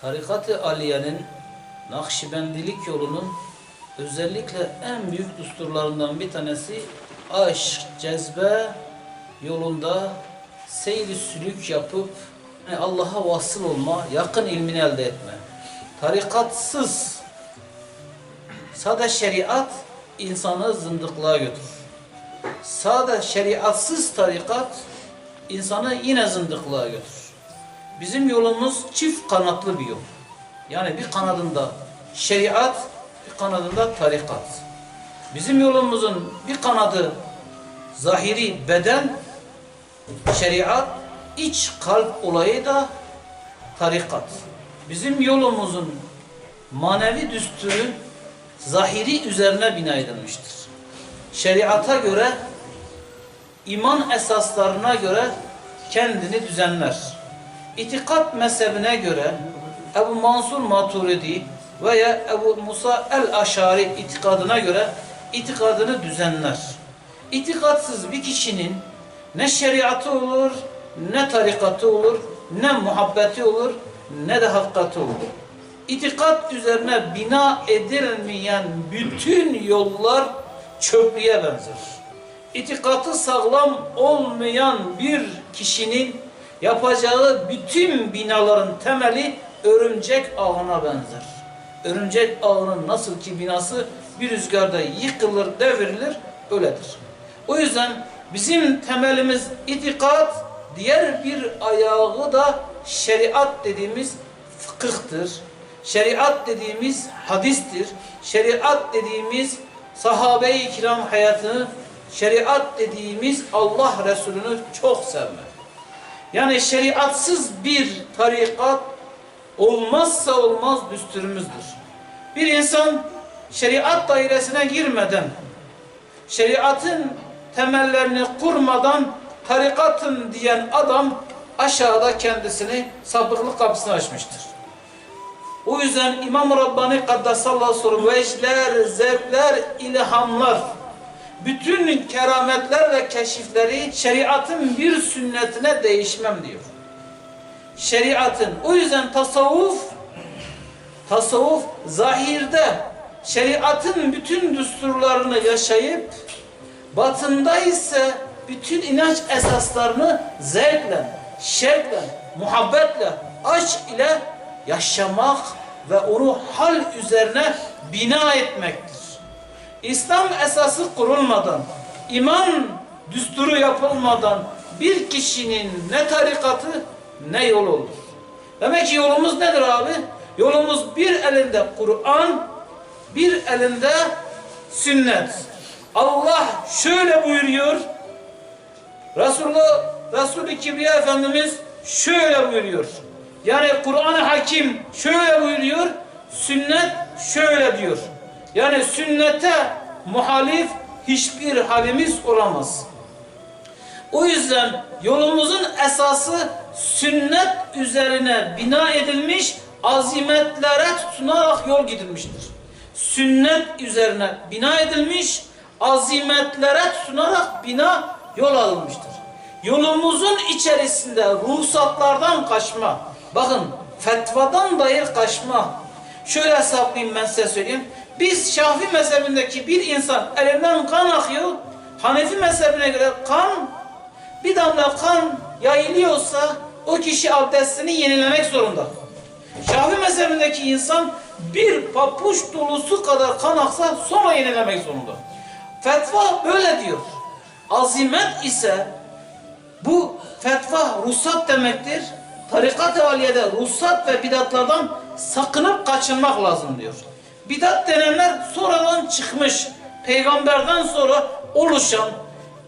Tarikat-ı Aliye'nin Nakşibendilik yolunun özellikle en büyük düsturlarından bir tanesi aşk, cezbe yolunda seyri sülük yapıp yani Allah'a vasıl olma, yakın ilmini elde etme. Tarikatsız sade şeriat insanı zındıklığa götürür. Sade şeriatsız tarikat insanı yine zındıklığa götürür. Bizim yolumuz çift kanatlı bir yol. Yani bir kanadında şeriat, bir kanadında tarikat. Bizim yolumuzun bir kanadı zahiri beden, şeriat, iç kalp olayı da tarikat. Bizim yolumuzun manevi düsturu zahiri üzerine bina edilmiştir. Şeriata göre, iman esaslarına göre kendini düzenler. İtikat mezhebine göre Ebu Mansur Maturidi veya Ebu Musa el-Aşari itikadına göre itikadını düzenler. İtikatsız bir kişinin ne şeriatı olur, ne tarikatı olur, ne muhabbeti olur, ne de hakikati olur. İtikat üzerine bina edilmeyen bütün yollar çöplüğe benzer. İtikatı sağlam olmayan bir kişinin yapacağı bütün binaların temeli örümcek ağına benzer. Örümcek ağının nasıl ki binası bir rüzgarda yıkılır, devrilir, öyledir. O yüzden bizim temelimiz itikat, diğer bir ayağı da şeriat dediğimiz fıkıhtır. Şeriat dediğimiz hadistir. Şeriat dediğimiz sahabe-i kiram hayatını, şeriat dediğimiz Allah Resulü'nü çok sevmek. Yani şeriatsız bir tarikat olmazsa olmaz düsturumuzdur. Bir insan şeriat dairesine girmeden, şeriatın temellerini kurmadan tarikatın diyen adam aşağıda kendisini sapıklık kapısını açmıştır. O yüzden İmam Rabbani Kaddesallahu soru vecler, zevkler, ilhamlar, bütün kerametler ve keşifleri şeriatın bir sünnetine değişmem diyor. Şeriatın. O yüzden tasavvuf tasavvuf zahirde şeriatın bütün düsturlarını yaşayıp batında ise bütün inanç esaslarını zevkle, şevkle, muhabbetle, aşk ile yaşamak ve onu hal üzerine bina etmektir. İslam esası kurulmadan, iman düsturu yapılmadan bir kişinin ne tarikatı ne yol olur. Demek ki yolumuz nedir abi? Yolumuz bir elinde Kur'an, bir elinde sünnet. Allah şöyle buyuruyor. Resulullah, Resulü Kibriya Efendimiz şöyle buyuruyor. Yani Kur'an-ı Hakim şöyle buyuruyor, sünnet şöyle diyor. Yani sünnete muhalif hiçbir halimiz olamaz. O yüzden yolumuzun esası sünnet üzerine bina edilmiş azimetlere tutunarak yol gidilmiştir. Sünnet üzerine bina edilmiş azimetlere tutunarak bina yol alınmıştır. Yolumuzun içerisinde ruhsatlardan kaçma, bakın fetvadan dair kaçma. Şöyle hesaplayayım ben size söyleyeyim. Biz Şafi mezhebindeki bir insan elinden kan akıyor. Hanefi mezhebine göre kan bir damla kan yayılıyorsa o kişi abdestini yenilemek zorunda. Şafi mezhebindeki insan bir papuç dolusu kadar kan aksa sonra yenilemek zorunda. Fetva böyle diyor. Azimet ise bu fetva ruhsat demektir. Tarikat-ı aliyede ruhsat ve bidatlardan sakınıp kaçınmak lazım diyor. Bidat denenler sonradan çıkmış, peygamberden sonra oluşan,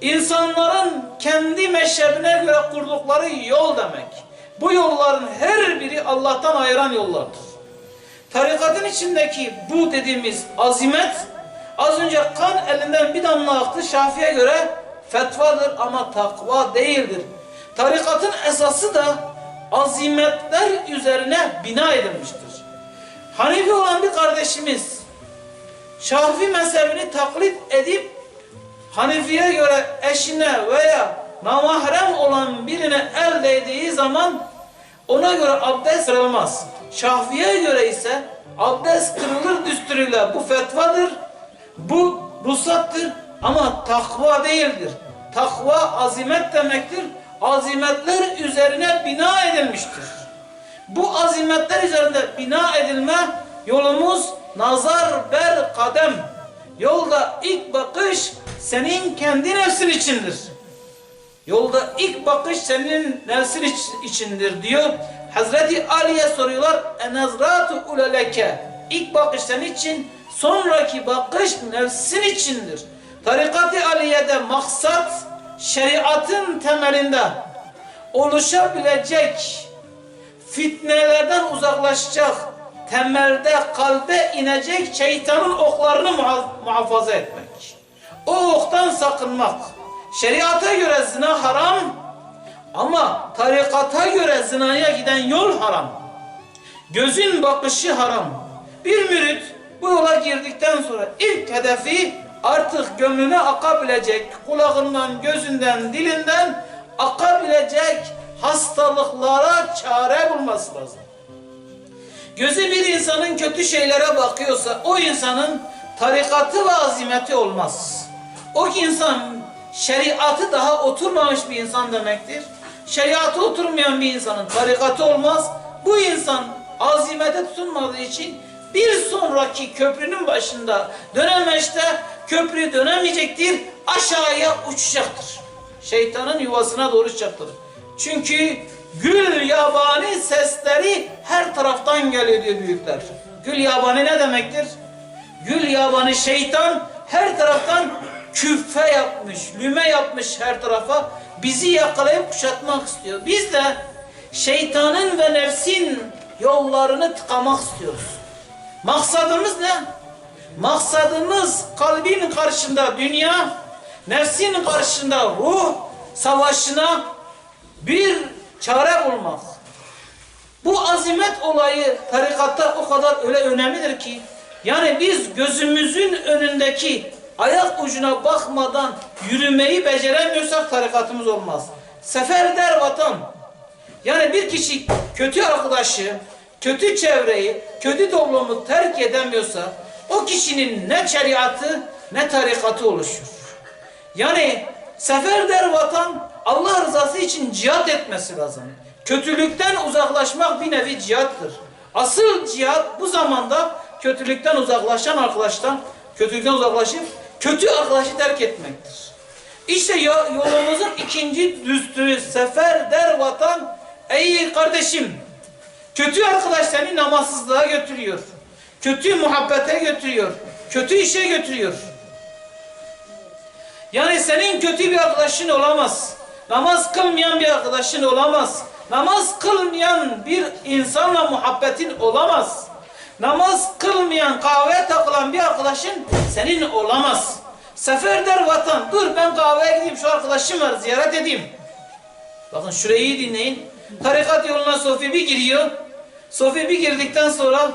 insanların kendi meşrebine göre kurdukları yol demek. Bu yolların her biri Allah'tan ayıran yollardır. Tarikatın içindeki bu dediğimiz azimet, az önce kan elinden bir damla aktı Şafi'ye göre fetvadır ama takva değildir. Tarikatın esası da azimetler üzerine bina edilmiştir. Hanefi olan bir kardeşimiz Şafi mezhebini taklit edip Hanefi'ye göre eşine veya namahrem olan birine el değdiği zaman Ona göre abdest kırılmaz. Şahfiye göre ise abdest kırılır düsturuyla bu fetvadır. Bu ruhsattır ama takva değildir. Takva azimet demektir. Azimetler üzerine bina edilmiştir. Bu azimetler üzerinde bina edilme yolumuz nazar ber kadem. Yolda ilk bakış senin kendi nefsin içindir. Yolda ilk bakış senin nefsin iç- içindir diyor. Hazreti Ali'ye soruyorlar. Enazratu uleleke. İlk bakış senin için, sonraki bakış nefsin içindir. Tarikat-ı Aliye'de maksat şeriatın temelinde oluşabilecek fitnelerden uzaklaşacak, temelde kalbe inecek şeytanın oklarını muha- muhafaza etmek. O oktan sakınmak. Şeriata göre zina haram ama tarikata göre zinaya giden yol haram. Gözün bakışı haram. Bir mürit bu yola girdikten sonra ilk hedefi artık gönlüne akabilecek, kulağından, gözünden, dilinden akabilecek hastalıklara çare bulması lazım. Gözü bir insanın kötü şeylere bakıyorsa o insanın tarikatı ve azimeti olmaz. O insan şeriatı daha oturmamış bir insan demektir. Şeriatı oturmayan bir insanın tarikatı olmaz. Bu insan azimete tutunmadığı için bir sonraki köprünün başında dönemeçte köprü dönemeyecektir. Aşağıya uçacaktır. Şeytanın yuvasına doğru uçacaktır. Çünkü gül yabani sesleri her taraftan geliyor diyor büyükler. Gül yabani ne demektir? Gül yabani şeytan her taraftan küfe yapmış, lüme yapmış her tarafa. Bizi yakalayıp kuşatmak istiyor. Biz de şeytanın ve nefsin yollarını tıkamak istiyoruz. Maksadımız ne? Maksadımız kalbin karşında dünya, nefsin karşında ruh savaşına bir çare bulmak. Bu azimet olayı tarikatta o kadar öyle önemlidir ki yani biz gözümüzün önündeki ayak ucuna bakmadan yürümeyi beceremiyorsak tarikatımız olmaz. Sefer der vatan. Yani bir kişi kötü arkadaşı, kötü çevreyi, kötü toplumu terk edemiyorsa o kişinin ne şeriatı ne tarikatı oluşur. Yani sefer der vatan Allah rızası için cihat etmesi lazım. Kötülükten uzaklaşmak bir nevi cihattır. Asıl cihat bu zamanda kötülükten uzaklaşan arkadaştan kötülükten uzaklaşıp kötü arkadaşı terk etmektir. İşte yolumuzun ikinci düstürü sefer der vatan ey kardeşim kötü arkadaş seni namazsızlığa götürüyor. Kötü muhabbete götürüyor. Kötü işe götürüyor. Yani senin kötü bir arkadaşın olamaz. Namaz kılmayan bir arkadaşın olamaz. Namaz kılmayan bir insanla muhabbetin olamaz. Namaz kılmayan, kahveye takılan bir arkadaşın senin olamaz. Sefer der vatan, dur ben kahveye gideyim şu arkadaşım var ziyaret edeyim. Bakın şurayı iyi dinleyin. Tarikat yoluna Sofi bir giriyor. Sofi bir girdikten sonra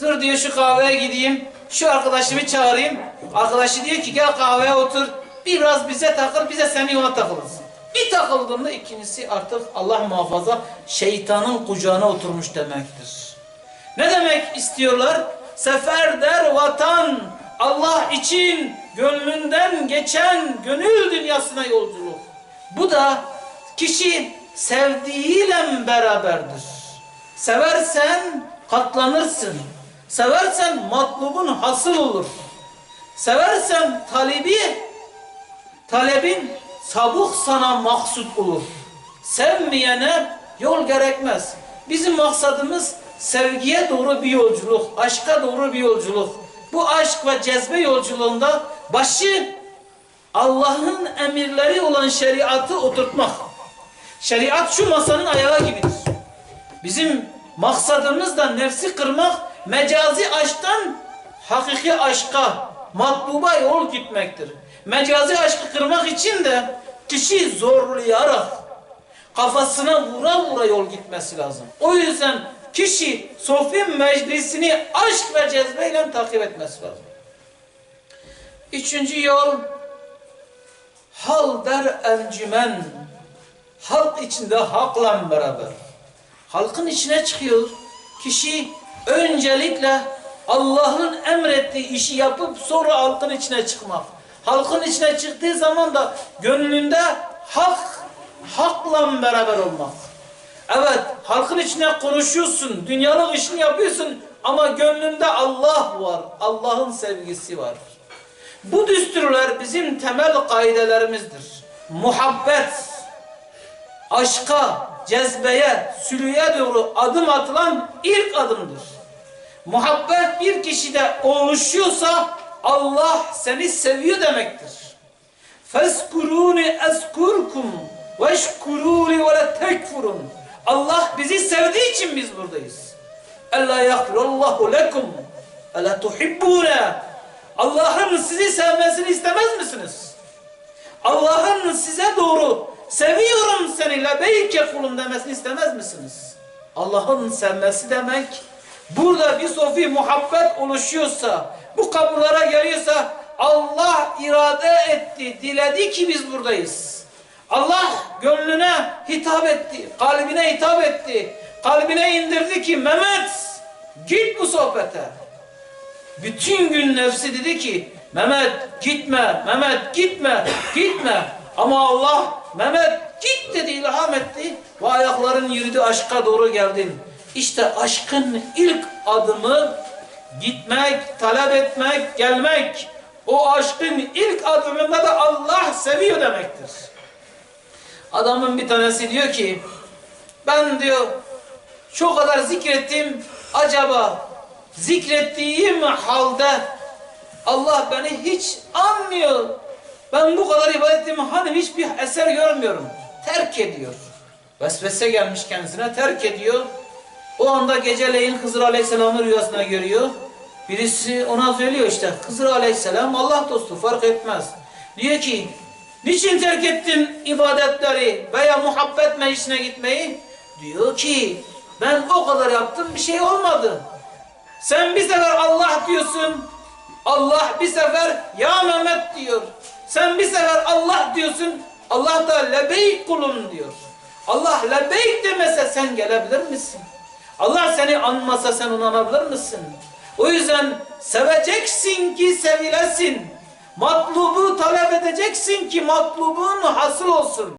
dur diyor şu kahveye gideyim. Şu arkadaşımı çağırayım. Arkadaşı diyor ki gel kahveye otur. Biraz bize takıl, bize senin yola takılırsın. Bir takıldığında ikincisi artık Allah muhafaza şeytanın kucağına oturmuş demektir. Ne demek istiyorlar? Sefer der vatan Allah için gönlünden geçen gönül dünyasına yolculuk. Bu da kişi sevdiğiyle beraberdir. Seversen katlanırsın. Seversen matlubun hasıl olur. Seversen talebi, talebin sabuk sana maksut olur. Sevmeyene yol gerekmez. Bizim maksadımız sevgiye doğru bir yolculuk, aşka doğru bir yolculuk. Bu aşk ve cezbe yolculuğunda başı Allah'ın emirleri olan şeriatı oturtmak. Şeriat şu masanın ayağı gibidir. Bizim maksadımız da nefsi kırmak, mecazi aşktan hakiki aşka, matluba yol gitmektir. Mecazi aşkı kırmak için de kişi zorlayarak kafasına vura vura yol gitmesi lazım. O yüzden kişi sofi meclisini aşk ve cezbeyle takip etmesi lazım. Üçüncü yol hal der encümen halk içinde hakla beraber. halkın içine çıkıyor. Kişi öncelikle Allah'ın emrettiği işi yapıp sonra halkın içine çıkmak. Halkın içine çıktığı zaman da gönlünde hak, hakla beraber olmak. Evet, halkın içine konuşuyorsun, dünyalık işini yapıyorsun ama gönlünde Allah var, Allah'ın sevgisi var. Bu düsturlar bizim temel kaidelerimizdir. Muhabbet, aşka, cezbeye, sülüye doğru adım atılan ilk adımdır. Muhabbet bir kişide oluşuyorsa Allah seni seviyor demektir. Feskuruni eskurkum veşkuruni ve la tekfurun. Allah bizi sevdiği için biz buradayız. Ella yagfirullahu lekum. Ela tuhibbune. Allah'ın sizi sevmesini istemez misiniz? Allah'ın size doğru seviyorum seni lebeyke kulum demesini istemez misiniz? Allah'ın sevmesi demek burada bir sofi muhabbet oluşuyorsa bu kapılara geliyorsa Allah irade etti, diledi ki biz buradayız. Allah gönlüne hitap etti, kalbine hitap etti. Kalbine indirdi ki Mehmet git bu sohbete. Bütün gün nefsi dedi ki Mehmet gitme, Mehmet gitme, gitme. Ama Allah Mehmet git dedi ilham etti ve ayakların yürüdü aşka doğru geldin. İşte aşkın ilk adımı gitmek, talep etmek, gelmek. O aşkın ilk adımında da Allah seviyor demektir. Adamın bir tanesi diyor ki ben diyor şu kadar zikrettim acaba zikrettiğim halde Allah beni hiç anmıyor. Ben bu kadar ibadet ettim hani hiçbir eser görmüyorum. Terk ediyor. Vesvese gelmiş kendisine terk ediyor. O anda geceleyin Hızır Aleyhisselam'ı rüyasına görüyor. Birisi ona söylüyor işte Hızır Aleyhisselam Allah dostu fark etmez. Diyor ki niçin terk ettin ibadetleri veya muhabbet meclisine gitmeyi? Diyor ki ben o kadar yaptım bir şey olmadı. Sen bir sefer Allah diyorsun. Allah bir sefer ya Mehmet diyor. Sen bir sefer Allah diyorsun. Allah da lebeyk kulum diyor. Allah lebeyk demese sen gelebilir misin? Allah seni anmasa sen onu anabilir misin? O yüzden seveceksin ki sevilesin. Matlubu talep edeceksin ki matlubun hasıl olsun.